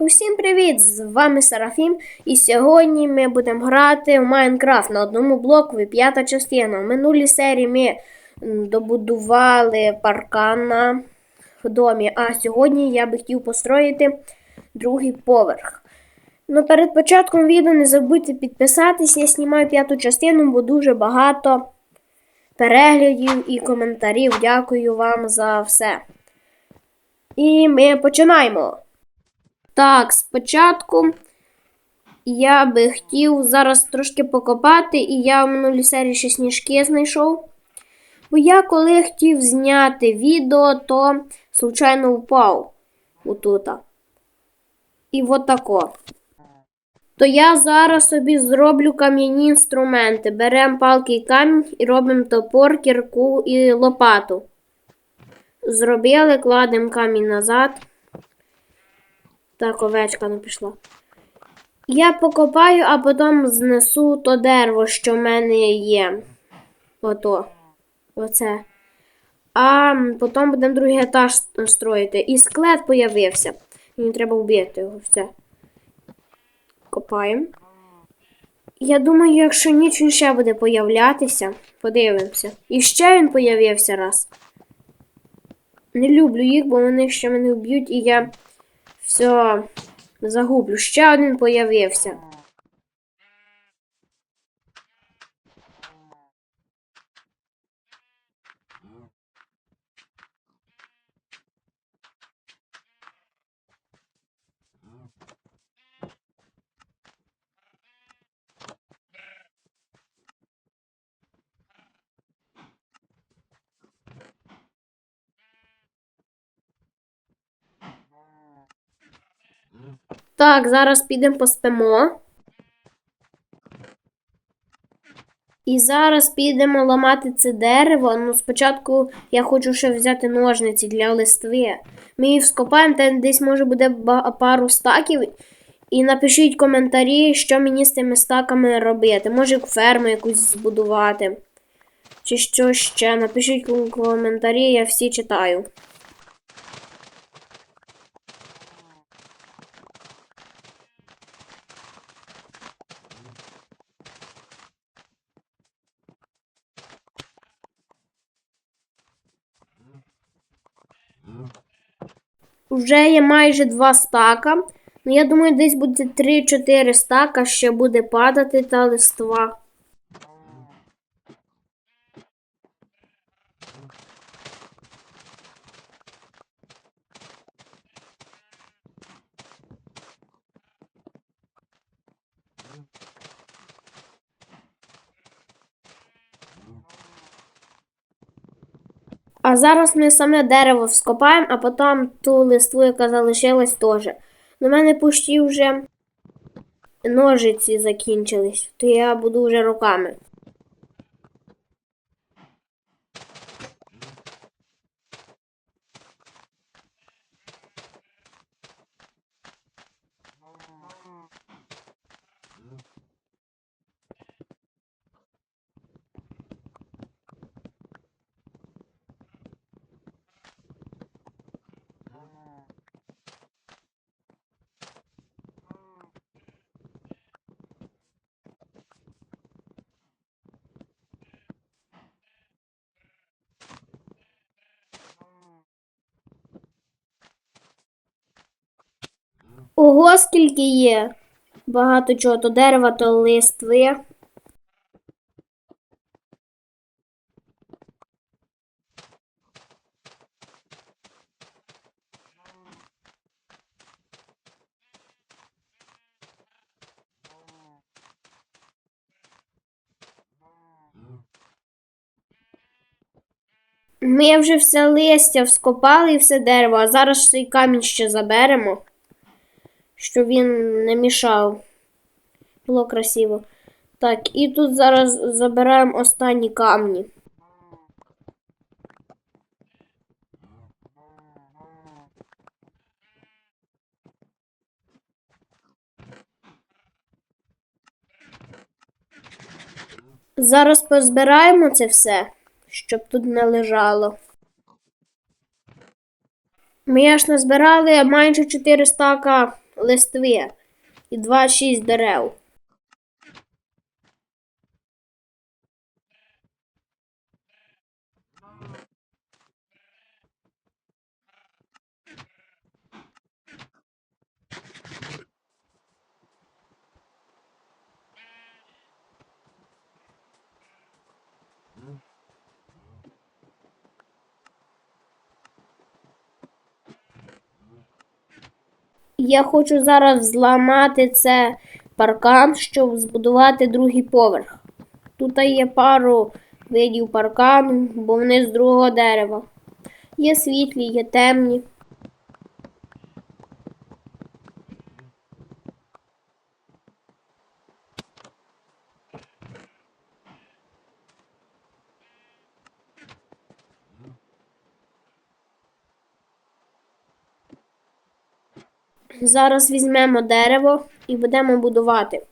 Усім привіт! З вами Серафім, і сьогодні ми будемо грати в Майнкрафт на одному блоку п'ята частина. В минулій серії ми добудували паркан в домі, а сьогодні я би хотів построїти другий поверх. Ну, перед початком відео не забудьте підписатись, я знімаю п'яту частину, бо дуже багато переглядів і коментарів. Дякую вам за все. І ми починаємо. Так, спочатку я би хотів зараз трошки покопати, і я в минулій серії ще сніжки знайшов. Бо я коли хотів зняти відео, то случайно впав отута. І от тако. То я зараз собі зроблю кам'яні інструменти. Беремо палки і камінь і робимо топор, кірку і лопату. Зробили, кладемо камінь назад. Так, овечка не пішла. Я покопаю, а потім знесу то дерево, що в мене є. Ото. Оце. А потім будемо другий етаж строїти. І склет появився. Мені треба вбити його. Все. Копаємо. Я думаю, якщо ніч він ще буде появлятися, подивимося. І ще він появився раз. Не люблю їх, бо вони ще мене вб'ють, і я все загублю. Ще один появився. Так, зараз підемо поспимо. І зараз підемо ламати це дерево. Ну, спочатку я хочу ще взяти ножниці для листви. Ми їх вскопаємо, там десь може буде пару стаків. І напишіть коментарі, що мені з тими стаками робити. Може ферму якусь збудувати. Чи що ще. Напишіть ком- коментарі, я всі читаю. Вже є майже два стака. Ну, я думаю, десь буде 3-4 стака, ще буде падати та листва. А зараз ми саме дерево вскопаємо, а потім ту листву, яка залишилась, теж. У мене пущі вже ножиці закінчились, то я буду вже руками. Ого, скільки є. Багато чого, то дерева, то листви. Ми вже все листя вскопали і все дерево, а зараз цей камінь ще заберемо, щоб він не мішав. Було красиво. Так, і тут зараз забираємо останні камні. Зараз позбираємо це все, щоб тут не лежало. Ми аж назбирали майже 4 стака листви і 2-6 дерев. Я хочу зараз зламати це паркан, щоб збудувати другий поверх. Тут є пару видів паркану, бо вони з другого дерева. Є світлі, є темні. Зараз візьмемо дерево і будемо будувати.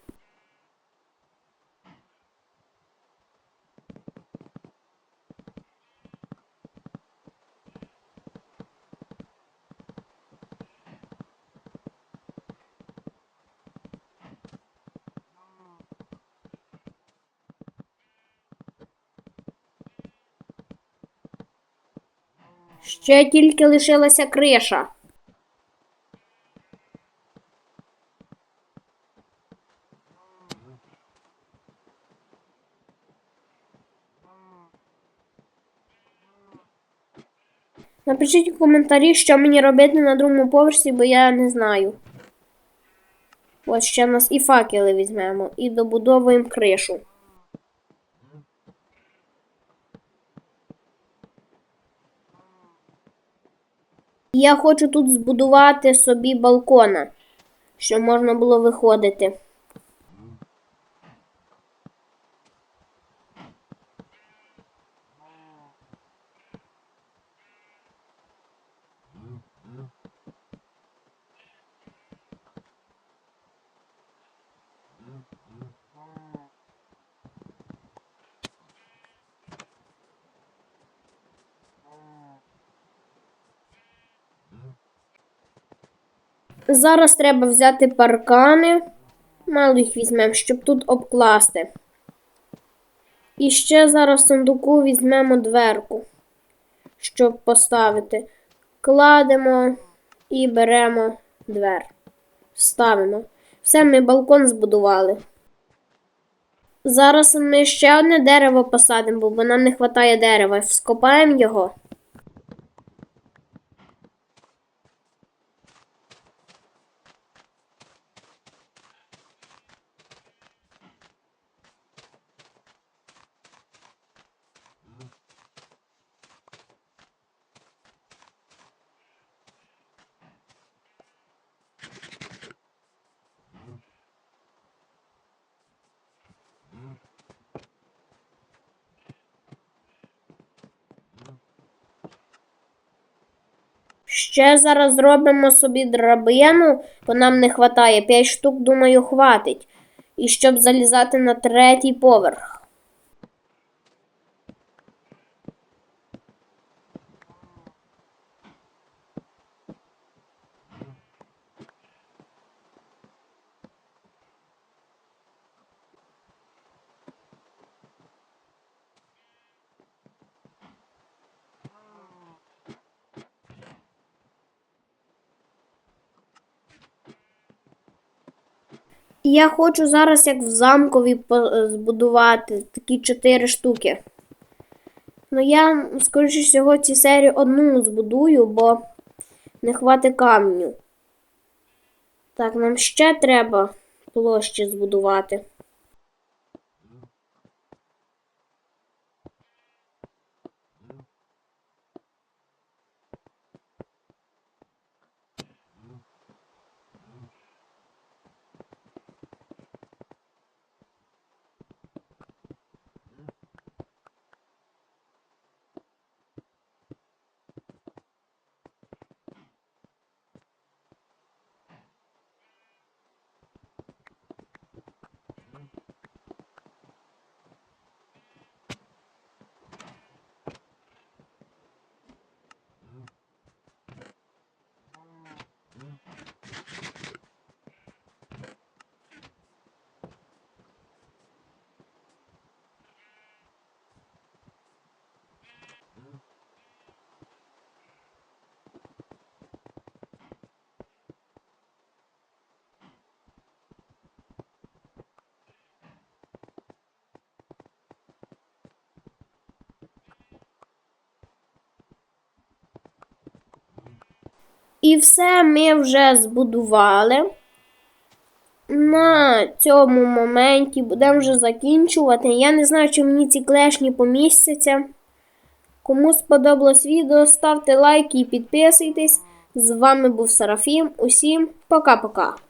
Ще тільки лишилася криша. Напишіть у коментарі, що мені робити на другому поверсі, бо я не знаю. Ось ще в нас і факели візьмемо, і добудовуємо кришу. Я хочу тут збудувати собі балкона, щоб можна було виходити. Зараз треба взяти паркани. Мало їх візьмемо, щоб тут обкласти. І ще зараз в сундуку візьмемо дверку, щоб поставити. Кладемо і беремо двер. Ставимо. Все, ми балкон збудували. Зараз ми ще одне дерево посадимо, бо нам не вистачає дерева. Скопаємо його. Ще зараз зробимо собі драбину, бо нам не вистачає. П'ять штук, думаю, хватить. І щоб залізати на третій поверх. Я хочу зараз, як в замкові, збудувати такі чотири штуки. Ну, я, скоріше всього, ці серії одну збудую, бо не хватить камню. Так, нам ще треба площі збудувати. І все ми вже збудували. На цьому моменті будемо вже закінчувати. Я не знаю, чи мені ці клешні помістяться. Кому сподобалось відео, ставте лайки і підписуйтесь. З вами був Сарафім. Усім пока-пока.